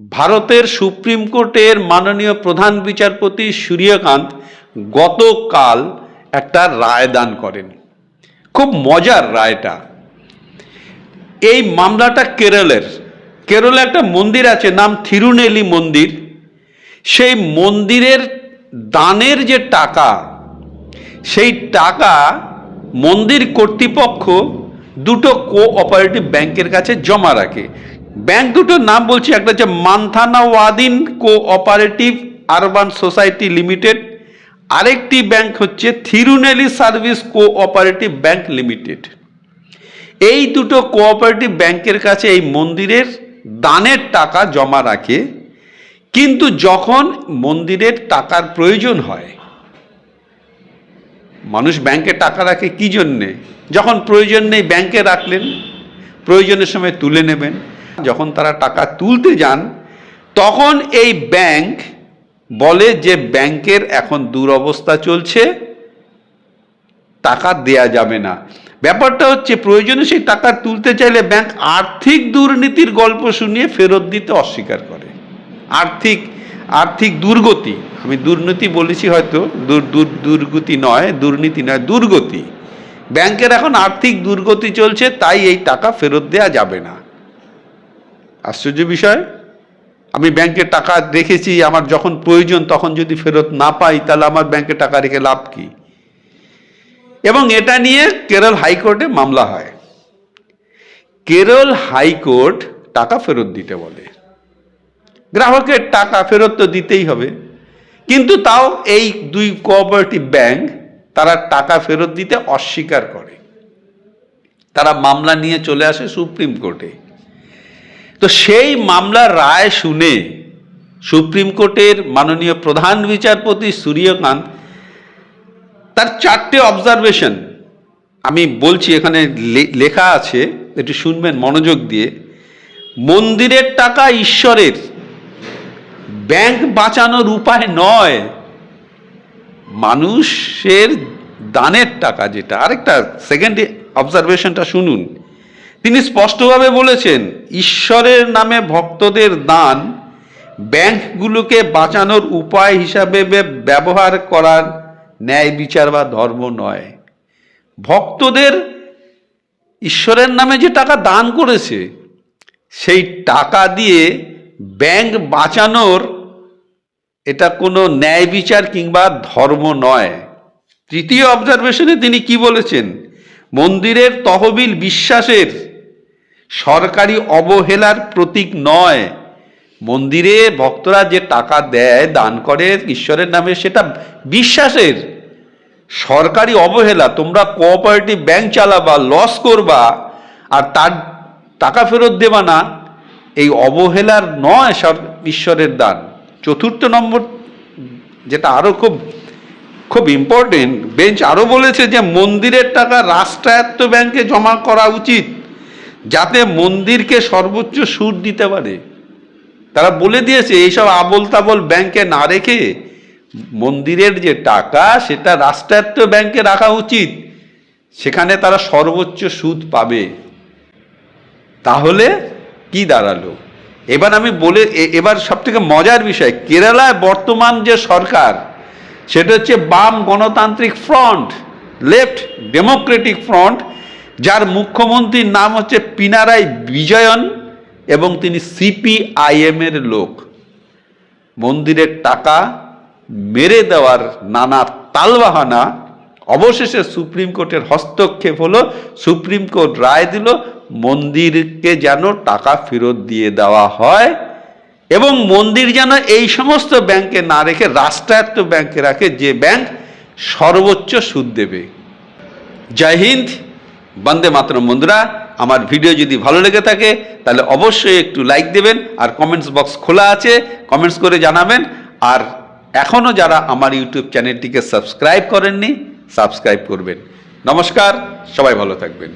ভারতের সুপ্রিম কোর্টের মাননীয় প্রধান বিচারপতি সূর্যকান্ত গতকাল একটা রায় দান করেন। খুব মজার রায়টা। এই মামলাটা কেরলের। কেরলে একটা মন্দির আছে, নাম থিরুনেলি মন্দির। সেই মন্দিরের দানের যে টাকা, সেই টাকা মন্দির কর্তৃপক্ষ দুটো কোঅপারেটিভ ব্যাংকের কাছে জমা রাখে। ব্যাংক দুটোর নাম বলছি, একটা হচ্ছে মান্থানাওয়াদিন কোঅপারেটিভ আরবান সোসাইটি লিমিটেড, আরেকটি ব্যাংক হচ্ছে Thirunelli service cooperative bank limited. এই দুটো কোঅপারেটিভ ব্যাংকের কাছে এই মন্দিরের দানের টাকা জমা রাখে, কিন্তু যখন মন্দিরের টাকার প্রয়োজন হয়, মানুষ ব্যাংকে টাকা রাখে কি জন্যে? যখন প্রয়োজন নেই ব্যাংকে রাখলেন, প্রয়োজনের সময় তুলে নেবেন। যখন তারা টাকা তুলতে যান, তখন এই ব্যাংক বলে যে ব্যাংকের এখন দুরবস্থা চলছে, টাকা দেয়া যাবে না। ব্যাপারটা হচ্ছে প্রয়োজনে সেই টাকা তুলতে চাইলে ব্যাংক আর্থিক দুর্নীতির গল্প শুনিয়ে ফেরত দিতে অস্বীকার করে। আর্থিক আর্থিক দুর্গতি। আমি দুর্নীতি বলেছি হয়তো, দুর- দুর- দুর্গতি নয়, দুর্নীতি নয়, দুর্গতি। ব্যাংকের এখন আর্থিক দুর্গতি চলছে, তাই এই টাকা ফেরত দেওয়া যাবে না। আশ্চর্য বিষয়। আমি ব্যাংকে টাকা রেখেছি, আমার যখন প্রয়োজন তখন যদি ফেরত না পাই, তাহলে আমার ব্যাংকে টাকা রেখে লাভ কি? এবং এটা নিয়ে কেরল হাইকোর্টে মামলা হয়। কেরল হাইকোর্ট টাকা ফেরত দিতে বলে। গ্রাহকের টাকা ফেরত তো দিতেই হবে। কিন্তু তাও এই দুই কোঅপারেটিভ ব্যাংক তারা টাকা ফেরত দিতে অস্বীকার করে। তারা মামলা নিয়ে চলে আসে সুপ্রিম কোর্টে। তো সেই মামলার রায় শুনে সুপ্রিম কোর্টের মাননীয় প্রধান বিচারপতি সূর্যকান্ত তার চারটে অবজারভেশন আমি বলছি এখানে লেখা আছে, একটু শুনবেন মনোযোগ দিয়ে। মন্দিরের টাকা ঈশ্বরের ব্যাংক বাঁচানোর উপায় নয়, মানুষের দানের টাকা যেটা। আরেকটা সেকেন্ড অবজারভেশনটা শুনুন। তিনি স্পষ্টভাবে বলেছেন, ঈশ্বরের নামে ভক্তদের দান ব্যাংকগুলোকে বাঁচানোর উপায় হিসাবে ব্যবহার করার ন্যায় বিচার বা ধর্ম নয়। ভক্তদের ঈশ্বরের নামে যে টাকা দান করেছে, সেই টাকা দিয়ে ব্যাংক বাঁচানোর এটা কোনো ন্যায় বিচার কিংবা ধর্ম নয়। তৃতীয় অবজারভেশনে তিনি কি বলেছেন, মন্দিরের তহবিল বিশ্বাসের সরকারি অবহেলার প্রতীক নয়। মন্দিরে ভক্তরা যে টাকা দেয়, দান করে, ঈশ্বরের নামে, সেটা বিশ্বাসের। সরকারি অবহেলা, তোমরা কোঅপারেটিভ ব্যাংক চালাবা, লস করবা, আর তার টাকা ফেরত দেবা না, এই অবহেলার নয় ঈশ্বরের দান। চতুর্থ নম্বর, যেটা আরও খুব খুব ইম্পর্টেন্ট বেঞ্চ আরও বলেছে যে মন্দিরের টাকা রাষ্ট্রায়ত্ত ব্যাংকে জমা করা উচিত। যাতে মন্দিরকে সর্বোচ্চ সুদ দিতে পারে। তারা বলে দিয়েছে, এইসব আবল তাবল ব্যাংকে না রেখে মন্দিরের যে টাকা, সেটা রাষ্ট্রায়ত্ত ব্যাংকে রাখা উচিত। সেখানে তারা সর্বোচ্চ সুদ পাবে। তাহলে কি দাঁড়াল? এবার আমি বলে এবার সব থেকে মজার বিষয়, কেরালায় বর্তমান যে সরকার, সেটা হচ্ছে বাম গণতান্ত্রিক ফ্রন্ট, লেফট ডেমোক্রেটিক ফ্রন্ট যার মুখ্যমন্ত্রীর নাম হচ্ছে পিনারাই বিজয়ন এবং তিনি সিপিআইএম এর লোক। মন্দিরের টাকা মেরে দেওয়ার নানা তালবাহানা অবশেষে সুপ্রিম কোর্টের হস্তক্ষেপ হলো, সুপ্রিম কোর্ট রায় দিল, মন্দিরকে যেন টাকা ফেরত দিয়ে দেওয়া হয় এবং মন্দির যেন এই সমস্ত ব্যাংকে না রেখে, রাষ্ট্রায়ত্ত ব্যাংকে রাখে যে ব্যাংক সর্বোচ্চ সুদ দেবে। জয় হিন্দ। বন্দে মাতরম বন্ধুরা, আমার ভিডিও যদি ভালো লেগে থাকে, তাহলে অবশ্যই একটু লাইক দেবেন আর কমেন্টস বক্স খোলা আছে কমেন্টস করে জানাবেন। আর এখনও যারা আমার ইউটিউব চ্যানেলটিকে সাবস্ক্রাইব করেননি সাবস্ক্রাইব করবেন। নমস্কার, সবাই ভালো থাকবেন।